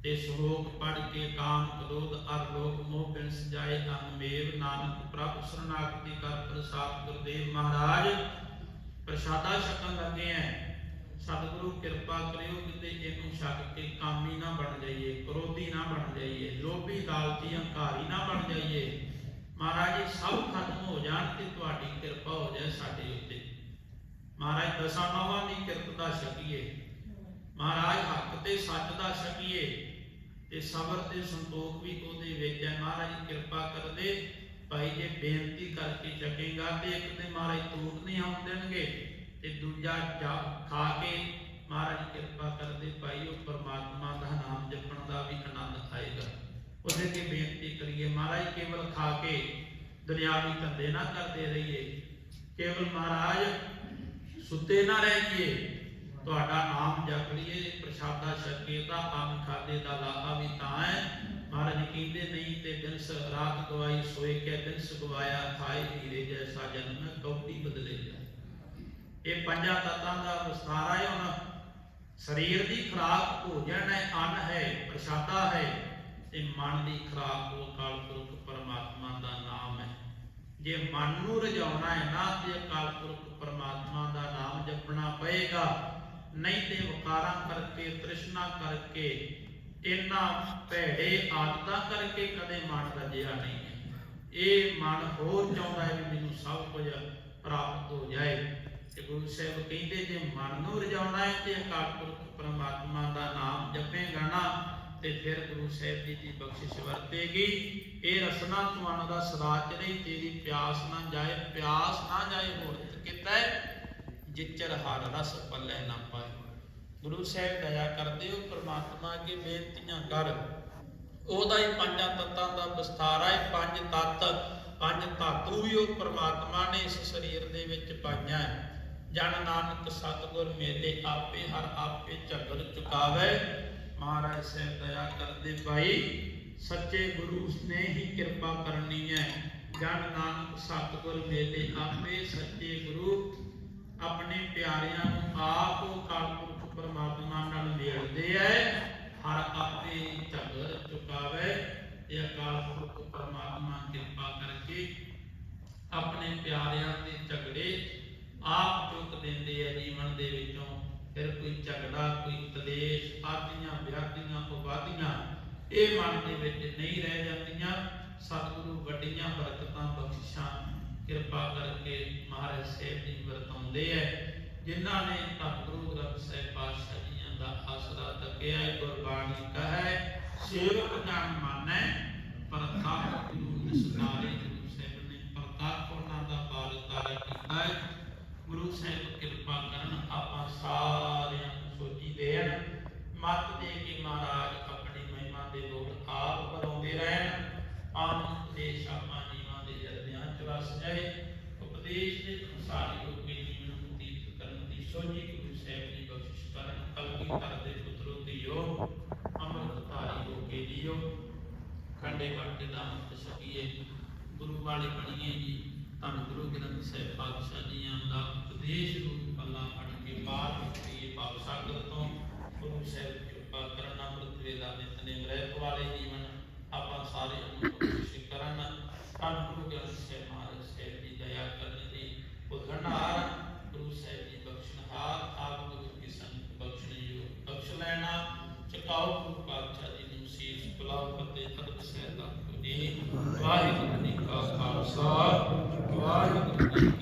ਤੇ ਸ਼ਲੋਕ ਪੜ੍ਹ ਕੇ ਕਾਮ ਕ੍ਰੋਧ ਅਰ ਲੋਭ ਮੋਹ ਬਿਨ ਸਜਾਏ ਅਨਮੇਵ ਨਾਨਕ ਪ੍ਰਭ ਸਰਨਾਗਤੀ ਕਰ ਪ੍ਰਸਾਦ ਗੁਰਦੇਵ ਮਹਾਰਾਜ। ਪ੍ਰਸ਼ਾਦਾ ਛਕਣ ਲੱਗੇ ਐ। ਸਤਿਗੁਰੂ ਕਿਰਪਾ ਕਰਿਓ ਕਿਤੇ ਇਹਨੂੰ ਛਕ ਕੇ ਕਾਮੀ ਨਾ ਬਣ ਜਾਈਏ, ਕ੍ਰੋਧੀ ਨਾ ਬਣ ਜਾਈਏ, ਲੋਭੀ ਲਾਲਚੀ ਹੰਕਾਰੀ ਨਾ ਬਣ ਜਾਈਏ। ਮਹਾਰਾਜ ਇਹ ਸਭ ਖਤਮ ਹੋ ਜਾਣ ਤੇ ਤੁਹਾਡੀ ਕਿਰਪਾ ਹੋ ਜਾਏ ਸਾਡੇ ਉੱਤੇ। ਮਹਾਰਾਜ ਦਸਾਂ ਨੌਵਾਂ ਦੀ ਕਿਰਪਾ ਦਾ ਛਕੀਏ। ਮਹਾਰਾਜ, ਹੱਕ ਤੇ ਸੱਚ ਦਾ ਛਕੀਏ ਤੇ ਸਬਰ ਤੇ ਸੰਤੋਖ ਵੀ ਉਹਦੇ ਵਿੱਚ ਹੈ। ਮਹਾਰਾਜ, ਕਿਰਪਾ ਕਰਦੇ ਭਾਈ ਜੇ ਬੇਨਤੀ ਕਰਕੇ ਛਕੇਗਾ ਤੇ ਇੱਕ ਤੇ ਮਹਾਰਾਜ ਤੋੜ ਨਹੀਂ ਆਉਣ ਦੇਣਗੇ ਤੇ ਦੂਜਾ ਜਾ ਖਾ ਕੇ ਮਹਾਰਾਜ ਕਿਰਪਾ ਕਰਦੇ ਭਾਈ ਉਹ ਪਰਮਾਤਮਾ ਦਾ ਨਾਮ ਜਪਣ ਦਾ ਵੀ ਆਨੰਦ ਆਏਗਾ ਉਹਦੇ ਕੇ ਬੇਨਤੀ ਕਰੀਏ, ਮਹਾਰਾਜ ਕੇਵਲ ਖਾ ਕੇ ਦੁਨਿਆਵੀ ਧੰਦੇ ਨਾ ਕਰਦੇ ਰਹੀਏ। ਕੇਵਲ ਮਹਾਰਾਜ ਸੁੱਤੇ ਨਾ ਰਹਿ ਤੁਹਾਡਾ ਨਾਮ ਜਪ ਲਈਏ ਪ੍ਰਸ਼ਾਦਾ ਛਕੇ ਦਾ ਅੰਨ ਖਾਦੇ ਦਾ ਲਾਹਾ ਵੀ ਤਾਂ ਹੈ। ਮਹਾਰਾਜ ਕਹਿੰਦੇ, ਨਹੀਂ ਤੇ ਦਿਨ ਰਾਤ ਗਵਾਈ ਸੋਏ ਕੇ ਦਿਨ ਗਵਾਇਆ ਖਾਏ ਹੀਰੇ ਜੈਸਾ ਜਨਮ ਕੌਟੀ ਬਦਲੇ ਜਾ ਇਹ ਪੰਜਾਂ ਤਤਾਂ ਦਾ ਵਿਸਤਾਰਾ ਹੈ ਹੁਣ। ਸਰੀਰ ਦੀ ਖੁਰਾਕ ਭੋਜਨ ਹੈ, ਅੰਨ ਹੈ, ਪ੍ਰਸ਼ਾਦਾ ਹੈ, ਤੇ ਮਨ ਦੀ ਖੁਰਾਕ ਉਹ ਅਕਾਲ ਪੁਰਖ ਪਰਮਾਤਮਾ ਦਾ ਨਾਮ ਹੈ। ਜੇ ਮਨ ਨੂੰ ਰਜਾਉਣਾ ਹੈ ਨਾ, ਤੇ ਅਕਾਲ ਪੁਰਖ ਪਰਮਾਤਮਾ ਦਾ ਨਾਮ ਜਪਣਾ ਪਏਗਾ। ਨਹੀਂ ਤੇ ਵਕਾਰਾਂ ਕਰਕੇ, ਤ੍ਰਿਸ਼ਨਾ ਕਰਕੇ, ਇਹਨਾਂ ਭੈੜੇ ਆਦਤਾਂ ਕਰਕੇ ਕਦੇ ਮਨ ਰਜਿਆ ਨਹੀਂ। ਹੈ ਇਹ ਮਨ ਹੋਰ ਚਾਹੁੰਦਾ ਹੈ ਵੀ ਮੈਨੂੰ ਸਭ ਕੁਝ ਪ੍ਰਾਪਤ ਹੋ ਜਾਏ। ਤੇ ਗੁਰੂ ਸਾਹਿਬ ਕਹਿੰਦੇ, ਜੇ ਮਨ ਨੂੰ ਰਜਾਉਣਾ ਹੈ ਤੇ ਅਕਾਲ ਪੁਰਖ ਪਰਮਾਤਮਾ ਦਾ ਨਾਮ ਜਪੇਗਾ ਨਾ, ਤੇ ਫਿਰ ਗੁਰੂ ਸਾਹਿਬ ਜੀ ਦੀ ਬਖਸ਼ਿਸ਼ ਵਰਤੇਗੀ। ਇਹ ਰਸਨਾ ਤੁਹਾਨੂੰ ਦਾ ਸਦਾ ਚੜੇ ਤੇਰੀ ਪਿਆਸ ਨਾ ਜਾਏ, ਪਿਆਸ ਨਾ ਜਾਏ ਹੋਰ ਕਿਤਾ ਜਿਚਰ ਹਰ ਰਸ ਪੱਲੇ ਨਾ ਪਾਏ। ਗੁਰੂ ਸਾਹਿਬ ਦਇਆ ਕਰਦੇ ਹੋ ਪ੍ਰਮਾਤਮਾ ਅੱਗੇ ਬੇਨਤੀਆਂ ਕਰ। ਉਹਦਾ ਹੀ ਪੰਜਾਂ ਤੱਤਾਂ ਦਾ ਵਿਸਥਾਰ ਹੈ ਪੰਜ ਤੱਤ, ਪੰਜ ਧਾਤੂ ਵੀ ਉਹ ਪ੍ਰਮਾਤਮਾ ਨੇ ਇਸ ਸਰੀਰ ਦੇ ਵਿੱਚ ਪਾਈਆਂ ਹੈ ਜਨ ਨਾਨਕ ਸਤਿਗੁਰ ਮੇਲੇ ਆਪੇ ਹਰ ਆਪੇ ਝਗੜ ਚੁਕਾਵੇ। ਮਹਾਰਾਜ ਸਾਹਿਬ ਦਇਆ ਕਰਦੇ ਭਾਈ, ਸੱਚੇ ਗੁਰੂ ਨੇ ਹੀ ਕਿਰਪਾ ਕਰਨੀ ਹੈ ਜਨ ਨਾਨਕ ਸਤਿਗੁਰ ਮੇਲੇ ਆਪੇ ਸੱਚੇ ਗੁਰੂ ਆਪਣੇ ਪਿਆਰਿਆਂ ਨੂੰ ਆਪ ਕਾਲਪੁਰਖ ਪਰਮਾਤਮਾ ਨਾਲ ਮਿਲਦੇ ਐ। ਹਰ ਆਪੇ ਝਗੜ ਚੁਕਾਵੇ ਤੇ ਅਕਾਲ ਪਰਮਾਤਮਾ ਕਿਰਪਾ ਕਰਕੇ ਆਪਣੇ ਪਿਆਰਿਆਂ ਦੇ ਝਗੜੇ ਆਪ ਚੁੱਕ ਦਿੰਦੇ ਆ ਜੀਵਨ ਦੇ ਵਿੱਚੋਂ। ਫਿਰ ਕੋਈ ਝਗੜਾ, ਕੋਈ ਕਲੇਸ਼, ਆਦੀਆਂ ਵਿਆਦੀਆਂ ਉਪਾਦੀਆਂ ਇਹ ਮਨ ਦੇ ਵਿੱਚ ਨਹੀਂ ਰਹਿ ਜਾਂਦੀਆਂ। ਸਤਿਗੁਰੂ ਵੱਡੀਆਂ ਬਰਕਤਾਂ ਬਖਸ਼ਿਸ਼ਾਂ ਕਿਰਪਾ ਕਰਕੇ ਮਹਾਰਾਜ ਸਾਹਿਬ ਜੀ ਵਰਤਾਉਂਦੇ ਐ, ਜਿਨ੍ਹਾਂ ਨੇ ਧੰਨ ਗੁਰੂ ਗ੍ਰੰਥ ਸਾਹਿਬ ਪਾਤਸ਼ਾਹ ਜੀਆਂ ਦਾ ਆਸਰਾ ਤੱਕਿਆ ਗੁਰਬਾਣੀ ਕਹੈ, ਸੇਵਕ ਜਨ ਮਾਨੈ, ਪ੍ਰਤਾਪ ਗੁਰੂ ਨਿਸਤਾਰੇ ਗੁਰੂ ਸਾਹਿਬ ਨੇ ਪ੍ਰਤਾਪ ਉਹਨਾਂ ਦਾ ਬਾਲ ਤਾਰਾ ਕੀਤਾ ਹੈ ਗੁਰੂ ਸਾਹਿਬ ਕਿਰਪਾ ਕਰਨ ਆਪਾਂ ਸਾਰਿਆਂ ਨੂੰ ਸੋਚੀ ਦੇਣ ਮਤ ਦੇ ਕੇ ਮਹਾਰਾਜ ਆਪਣੀ ਮਹਿਮਾ ਦੇ ਲੋਕ ਆਪ ਬਣਾਉਂਦੇ ਰਹਿਣ ਆਮ ਉਪਦੇਸ਼ ਆਪਾਂ ਵਸ ਜਾਏ ਉਪਦੇਸ਼ ਦੇ ਅਨੁਸਾਰ ਲੋਕੇ ਜੀਵਨ ਬਤੀਤ ਕਰਨ ਦੀ ਸੋਝੀ ਗੁਰੂ ਸਾਹਿਬ ਦੀ ਬਖਸ਼ਿਸ਼ ਕਰਨ ਕਲਗੀ ਕਰਦੇ ਪੁੱਤਰੋ ਧੀਓ ਅੰਮ੍ਰਿਤ ਧਾਰੀ ਲੋਕੇ ਜੀਓ ਖੰਡੇ ਬਾਟੇ ਦਾ ਅੰਮ੍ਰਿਤ ਛਕੀਏ ਗੁਰੂ ਵਾਲੇ ਬਣੀਏ ਜੀ। ਧੰਨ ਗੁਰੂ ਗ੍ਰੰਥ ਸਾਹਿਬ ਪਾਤਸ਼ਾਹ ਜੀਆਂ ਦਾ ਉਪਦੇਸ਼ ਰੂਪ ਪੱਲਾ ਫੜ ਕੇ ਬਾਹਰ ਨਿਕਲੀਏ ਪਾਪ ਸਾਗਰ ਤੋਂ। ਗੁਰੂ ਸਾਹਿਬ ਕਿਰਪਾ ਕਰਨ ਅੰਮ੍ਰਿਤ ਵੇਲਾ ਨਿਤਨੇ ਰਹਿਤ ਵਾਲੇ ਜੀਵਨ ਆਪਾਂ ਸਾਰੇ ਕੋਸ਼ਿਸ਼ ਕਰਨ। ਧੰਨ ਗੁਰੂ ਗ੍ਰੰਥ ਸਾਹਿਬ ਦਇਆ ਕਰਨ ਦੀ ਬਖਸ਼ਣਹਾਰ ਗੁਰੂ ਸਾਹਿਬ ਜੀ ਬਖਸ਼ਣਹਾਰ ਆਪ ਗੁਰੂ ਕੀ ਸੰਗਤ ਬਖਸ਼ਣਯੋ ਬਖਸ਼ ਲੈਣਾ ਚਕਾਉ ਗੁਰੂ ਪਾਤਸ਼ਾਹ ਜੀ ਨੂੰ ਸੀਸ ਬੁਲਾਉ ਅਤੇ ਅਦਬ ਸਹਿਤ ਆਪ ਜੀ ਵਾਹਿਗੁਰੂ ਜੀ ਕਾ ਖਾਲਸਾ, ਵਾਹਿਗੁਰੂ ਜੀ